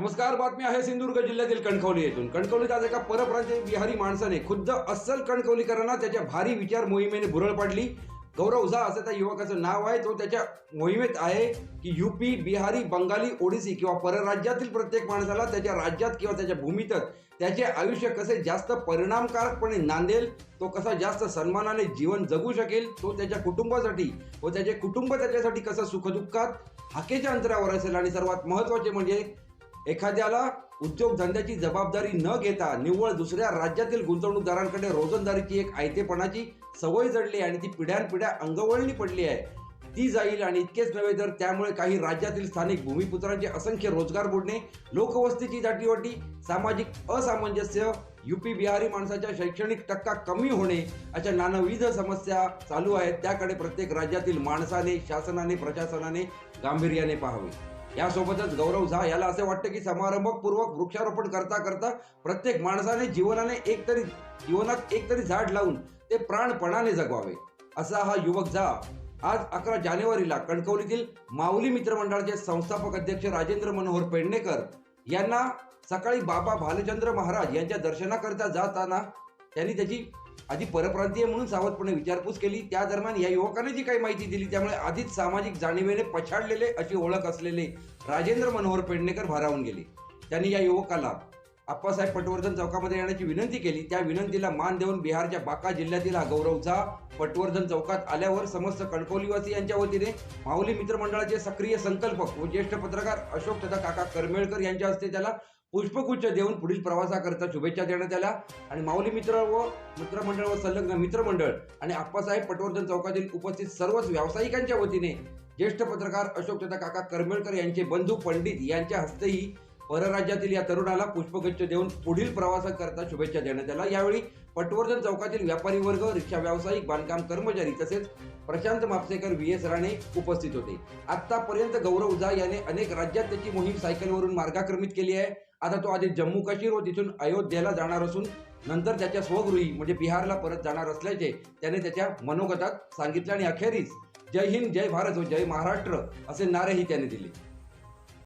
नमस्कार बातमी आहे सिंधुदुर्ग जिल्ह्यातील कणकवली येथून. कणकवलीत आज एका परप्रांत बिहारी माणसाने खुद्द अस्सल कणकवलीकरांना त्याच्या भारी विचार मोहिमेने भुरळ पाडली. गौरव झा असं त्या युवकाचं नाव आहे. तो त्याच्या मोहिमेत आहे की युपी बिहारी बंगाली ओडिसी किंवा परराज्यातील प्रत्येक माणसाला त्याच्या राज्यात किंवा त्याच्या भूमीतच त्याचे आयुष्य कसे जास्त परिणामकारकपणे नांदेल तो कसा जास्त सन्मानाने जीवन जगू शकेल तो त्याच्या कुटुंबासाठी व त्याचे कुटुंब त्याच्यासाठी कसं सुखदुःखात हाकेच्या अंतरावर असेल. आणि सर्वात महत्त्वाचे म्हणजे एखाद्याला उद्योगधंद्याची जबाबदारी न घेता निव्वळ दुसऱ्या राज्यातील गुंतवणूकदारांकडे रोजंदारीची एक आयतेपणाची सवय जडली आणि ती पिढ्यानपिढ्या अंगवळणी पडली आहे. ती जाईल आणि इतकेच नव्हे तर त्यामुळे काही राज्यातील स्थानिक भूमिपुत्रांचे असंख्य रोजगार बुडणे लोकवस्तीची दाटीवाटी सामाजिक असामंजस्य युपी बिहारी माणसाच्या शैक्षणिक टक्का कमी होणे अशा नानाविध समस्या चालू आहेत. त्याकडे प्रत्येक राज्यातील माणसाने शासनाने प्रशासनाने गांभीर्याने पाहावे. यासोबतच गौरव झा याला असे वाटते की समारंभपूर्वक वृक्षारोपण करता करता प्रत्येक माणसाने जीवनाने एक तरी जीवनात एक तरी झाड लावून ते प्राणपणाने जगवावे. असा हा युवक झा आज अकरा जानेवारीला कणकवलीतील माऊली मित्रमंडळाचे संस्थापक अध्यक्ष राजेंद्र मनोहर पेडणेकर यांना सकाळी बाबा भालचंद्र महाराज यांच्या दर्शनाकरिता जाताना त्यांनी त्याची आधी परप्रांतीय म्हणून सावधपणे विचारपूस केली. त्या दरम्यान या युवकाने जी काही माहिती दिली त्यामुळे आधीच सामाजिक जाणीवेने पछाडलेले अशी ओळख असलेले राजेंद्र मनोहर पेडणेकर भारावून गेले. त्यांनी या युवकाला आप्पासाहेब पटवर्धन चौकामध्ये येण्याची विनंती केली. त्या विनंतीला मान देऊन बिहारच्या बाका जिल्ह्यातील हा गौरवचा पटवर्धन चौकात आल्यावर समस्त कणकवलीवासी यांच्या वतीने माऊली मित्रमंडळाचे सक्रिय संकल्पक व ज्येष्ठ पत्रकार अशोक तथा काका करमेळकर यांच्या हस्ते त्याला पुष्पगुच्छ देऊन पुढील प्रवासाकरता शुभेच्छा देण्यात आल्या. आणि माऊली मित्र व मित्रमंडळ व संलग्न मित्रमंडळ आणि आप्पासाहेब पटवर्धन चौकातील उपस्थित सर्वच व्यावसायिकांच्या वतीने ज्येष्ठ पत्रकार अशोक तथा काका करमेळकर यांचे बंधू पंडित यांच्या हस्तेही परराज्यातील या तरुणाला पुष्पगुच्छ देऊन पुढील प्रवासाकरता शुभेच्छा देण्यात आल्या. यावेळी पटवर्धन चौकातील व्यापारी वर्ग रिक्षा व्यावसायिक बांधकाम कर्मचारी तसेच प्रशांत मापसेकर व्ही एस राणे उपस्थित होते. आतापर्यंत गौरव झा याने अनेक राज्यात त्याची मोहीम सायकलवरून मार्गाक्रमित केली आहे. आता तो आधी जम्मू काश्मीर व तिथून अयोध्येला जाणार असून नंतर त्याच्या स्वगृही म्हणजे बिहारला परत जाणार असल्याचे त्याने त्याच्या मनोगतात सांगितले आणि अखेरीस जय हिंद जय भारत व जय महाराष्ट्र असे नारेही त्याने दिले.